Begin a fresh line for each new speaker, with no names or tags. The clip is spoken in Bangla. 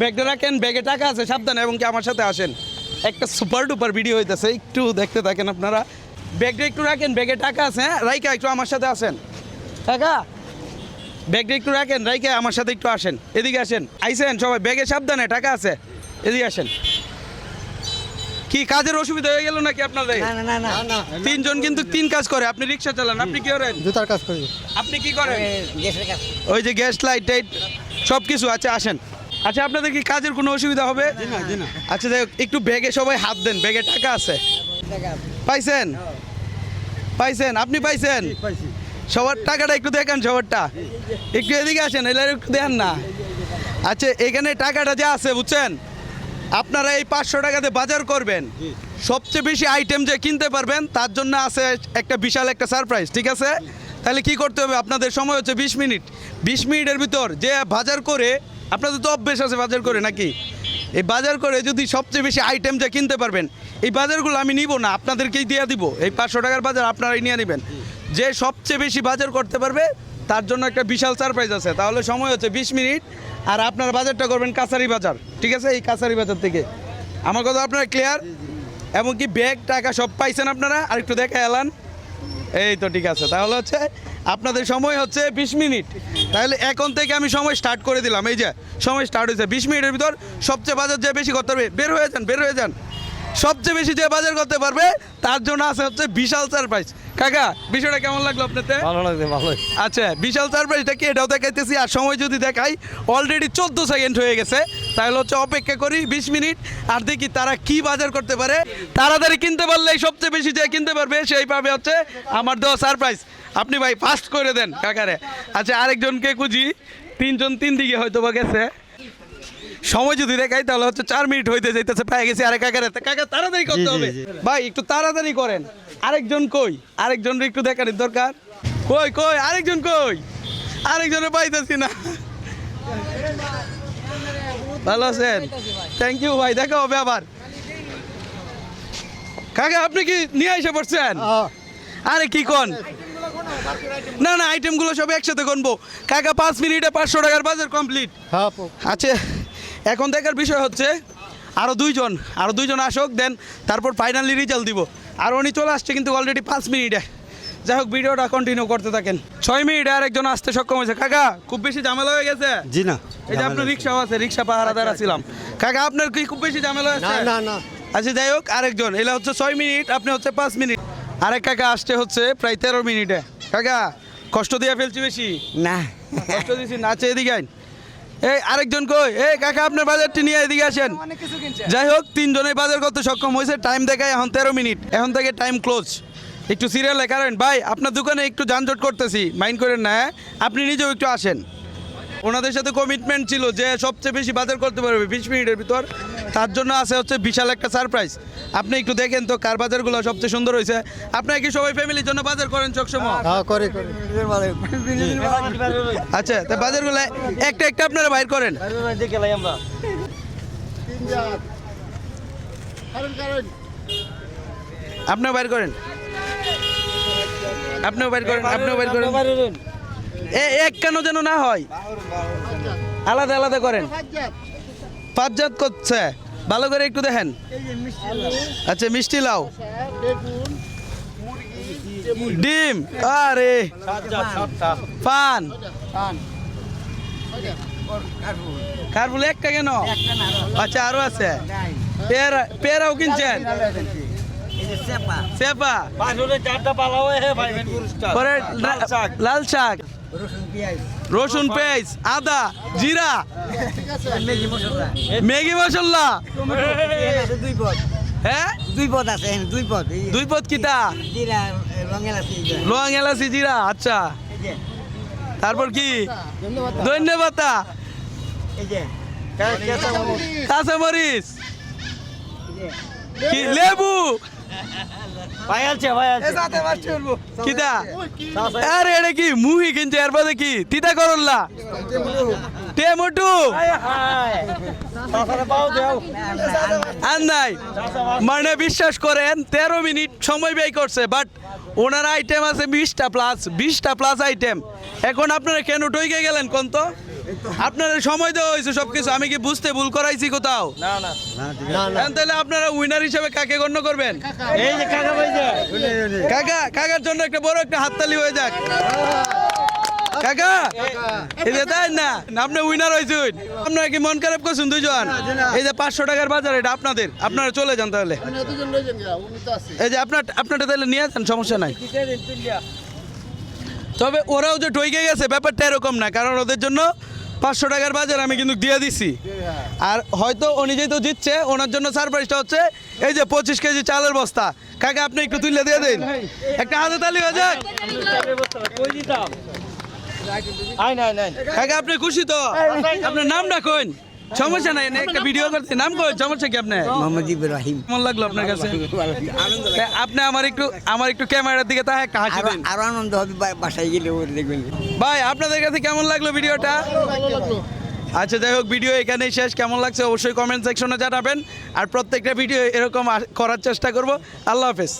ব্যাগটা রাখেন ব্যাগে টাকা আছে সাবধানে এবং কি আমার সাথে আসেন। একটা সুপার ডুপার ভিডিও হইতেছে একটু দেখতে থাকেন আপনারা। ব্যাগটা একটু রাখেন ব্যাগে টাকা আছে হ্যাঁ? রাইকা একটু আমার সাথে আসেন। টাকা? ব্যাগটা একটু রাখেন রাইকা আমার সাথে একটু আসেন। এদিকে আসেন। আইসেন সবাই ব্যাগে সাবধানে টাকা আছে। এদিকে আসেন। কি কাজের অসুবিধা হয়ে গেল নাকি আপনাদের?
না না না না।
তিনজন কিন্তু তিন কাজ করে আপনি রিক্সা চালান আপনি কি করেন?
জুতার কাজ করি।
আপনি কি করেন?
গ্যাসের
ওই যে গ্যাস লাইট টাইট সব কিছু আছে আসেন। আচ্ছা আপনাদের কি কাজের কোনো অসুবিধা হবে? আচ্ছা যাই একটু ব্যাগে সবাই হাত দেন ব্যাগে টাকা আছে। পাইছেন? পাইছেন? আপনি পাইছেন? সবার টাকাটা একটু দেখান সবারটা। একটু এদিকে আসেন এলার একটু দেখান না। আচ্ছা এখানে টাকাটা যে আছে বুঝছেন? আপনারা এই পাঁচশো টাকাতে বাজার করবেন। সবচেয়ে বেশি আইটেম যে কিনতে পারবেন তার জন্য আছে একটা বিশাল একটা সারপ্রাইজ ঠিক আছে? তাহলে কি করতে হবে? আপনাদের সময় হচ্ছে বিশ মিনিট। বিশ মিনিটের ভিতর যে বাজার করে আপনাদের তো অভ্যেস আছে বাজার করে নাকি? এই বাজার করে যদি সবচেয়ে বেশি আইটেম যা কিনতে পারবেন, এই বাজারগুলো আমি নিব না, আপনাদেরকেই দিয়ে দিব। এই পাঁচশো টাকার বাজার আপনারাই নিয়ে নেবেন। যে সবচেয়ে বেশি বাজার করতে পারবে, তার জন্য একটা বিশাল সারপ্রাইজ আছে। তাহলে সময় হচ্ছে বিশ মিনিট, আর আপনার বাজারটা করবেন কাছারি বাজার। ঠিক আছে? এই কাছারি বাজার থেকে। আমার কথা আপনারা ক্লিয়ার এমনকি ব্যাগ, টাকা সব পাইছেন আপনারা? আর একটু দেখা এলান। এই তো ঠিক আছে। তাহলে হচ্ছে আপনাদের সময় হচ্ছে বিশ মিনিট। তাহলে এখন থেকে আমি সময় স্টার্ট করে দিলাম। এই যে সময় স্টার্ট হয়েছে বিশ মিনিটের ভিতর। সবচেয়ে বাজার যে বেশি করতে পারবে বের হয়ে যান বের হয়ে যান। সবচেয়ে বেশি যে বাজার করতে পারবে তার জন্য আছে হচ্ছে বিশাল সারপ্রাইজ কাকা বিষয়টা কেমন লাগল আপনাদের?
ভালো লাগছে ভালোই।
আচ্ছা বিশাল সারপ্রাইজটা কি? এটাও দেখাইতেছি। আর সময় যদি দেখাই অলরেডি চোদ্দ সেকেন্ড হয়ে গেছে। তাহলে হচ্ছে অপেক্ষা করি বিশ মিনিট। আর দেখি তারা কি বাজার করতে পারে। তাড়াতাড়ি কিনতে পারলে সবচেয়ে বেশি যে কিনতে পারবে সেই পাবে হচ্ছে আমার দেওয়া সারপ্রাইজ আপনি ভাই ফাস্ট করে দেন কাকারে। আচ্ছা আরেকজনকে খুঁজি। তিনজন তিন দিকে হয়তো বা গেছে। সময় যদি দেখাই তাহলে হচ্ছে চার মিনিট হইতে যাইতেছে পেয়ে গেছি আরে কাকারে। কাকা তাড়াতাড়ি করতে হবে। ভাই একটু তাড়াতাড়ি করেন। আরেকজন কই? আরেকজন একটু দেখানোর দরকার। কই কই আরেকজন কই? আরেকজনে পাইতেছি না। ভালো আছেন? থ্যাংক ইউ ভাই। দেখা হবে আবার। কাকা আপনি কি নিয়ে এসে পড়ছেন? আরে কি কোন? না না আইটেমগুলো সব একসাথে গনবো। কাকা পাঁচ মিনিটে পাঁচশো টাকার বাজার কমপ্লিট
হ্যাঁ
আচ্ছা এখন দেখার বিষয় হচ্ছে আরও দুইজন আরও দুইজন আসুক দেন তারপর ফাইনালি রেজাল্ট দিব। আর উনি চলে আসছে কিন্তু অলরেডি পাঁচ মিনিটে। যাই হোক ভিডিওটা কন্টিনিউ করতে থাকেন। ছয় মিনিটে আর একজন আসতে সক্ষম হয়েছে। কাকা খুব বেশি ঝামেলা হয়ে গেছে?
জি না
এই যে আপনার রিক্সাও আছে রিক্সা পাহারাদার ছিলাম কাকা আপনার কি খুব বেশি ঝামেলা হয়েছে?
না না
আচ্ছা যাই হোক আরেকজন। এলা হচ্ছে ছয় মিনিট আপনি হচ্ছে পাঁচ মিনিট। আরেক কাকা আসতে হচ্ছে প্রায় তেরো মিনিটে। কাকা কষ্ট দিয়ে ফেলছি বেশি।
না।
কষ্ট দিছি নাচে এদিকে আইন। এই আরেকজন কই? এই কাকা আপনার বাজারটি নিয়ে এদিকে আসেন। যাই হোক তিনজনের বাজার করতে সক্ষম হয়েছে। টাইম দেখায় এখন তেরো মিনিট। এখন থেকে টাইম ক্লোজ একটু সিরিয়াল কারণ ভাই আপনার দোকানে একটু যানজট করতেছি। মাইন্ড করেন না হ্যাঁ? আপনি নিজেও একটু আসেন। ওনাদের সাথে কমিটমেন্ট ছিল যে সবচেয়ে বেশি বাজার করতে পারবে বিশ মিনিটের ভিতর। তার জন্য আছে হচ্ছে বিশাল একটা সারপ্রাইজ আপনি একটু দেখেন তো কার বাজারগুলো সবচেয়ে সুন্দর হয়েছে। আপনারা কি সবাই ফ্যামিলির জন্য বাজার করেন সবসময়
হ্যাঁ করে করে।
আচ্ছা তা বাজারগুলো একটা একটা আপনারা বাইর করেন। আপনিও বাইর করেন। আপনিও বাইর করেন আপনিও বাইর করেন। এক কেন যেন না হয়? আলাদা আলাদা করেন। পাঁচজাত করছে। ভালো করে একটু দেখেন। আচ্ছা মিষ্টি লাউ ডিম। আরে। পান কারবুল একটা কেন? আচ্ছা আরও আছে। পেয়ারা পেয়ারাও কিনছেন? সেপা। লাল শাক। রসুন পেঁয়াজ। আদা জিরা। ম্যাগি মশলা।
দুই পদ
হ্যাঁ?
দুই পদ আছে দুই পদ
দুই পদ
যে।
লোয়াং এলাচি জিরা আচ্ছা। তারপর কি? ধন্যবাদ। কাঁচামরিচ। কি? লেবু। কিতা? আরে এটা কি মুহি কিনছে এর বাদে কি? তিতা করল্লা?
তাছাড়া
আর নাই। মানে বিশ্বাস করেন তেরো মিনিট সময় ব্যয় করছে বাট ওনার আইটেম আছে বিশটা প্লাস বিশটা প্লাস আইটেম এখন আপনারা কেন টইকে গেলেন কোন তো? আপনারা সময় দেওয়া হয়েছে সবকিছু আমি কি বুঝতে ভুল করাইছি কোথাও?
না না।
তাহলে আপনারা উইনার হিসেবে কাকে গণ্য করবেন?
এই যে। কাকা
কাকার জন্য একটা বড় একটা হাততালি হয়ে যাক। কাকা যে তাই না আপনি উইনার হয়েছেন। আপনারা কি মন খারাপ করছেন দুজন এই যে পাঁচশো টাকার বাজার এটা আপনাদের। আপনারা চলে যান তাহলে। এই যে আপনার আপনারটা তাহলে নিয়ে যান সমস্যা নাই। তবে ওরাও যে টইকে গেছে ব্যাপারটা এরকম না কারণ ওদের জন্য পাঁচশো টাকার বাজার আমি কিন্তু দিয়ে দিছি। আর হয়তো উনি যেহেতু জিতছে ওনার জন্য সারপ্রাইজটা হচ্ছে এই যে পঁচিশ কেজি চালের বস্তা। কাকা আপনি একটু তুলে দিয়ে দিন। একটা হাতে তালি হয়ে যাক
কই দিতাম আই নাই নাই
কাকা আপনি খুশি তো? আপনার নামটা কোন সমস্যা নাই একটা ভিডিও করতে নাম সমস্যা কি আপনার?
মোহাম্মদ ইব্রাহিম।
কেমন লাগল আপনার কাছে? আপনি আমার একটু আমার একটু ক্যামেরার দিকে তাহলে একটা হাসি
আরও
দিন।
আরও আনন্দ হবে বাসায় গেলে ওর দেখবেন।
ভাই আপনাদের কাছে কেমন লাগল ভিডিওটা? আচ্ছা যাই হোক ভিডিও এখানেই শেষ। কেমন লাগছে অবশ্যই কমেন্ট সেকশনে জানাবেন। আর প্রত্যেকটা ভিডিও এরকম করার চেষ্টা করব। আল্লাহ হাফেজ।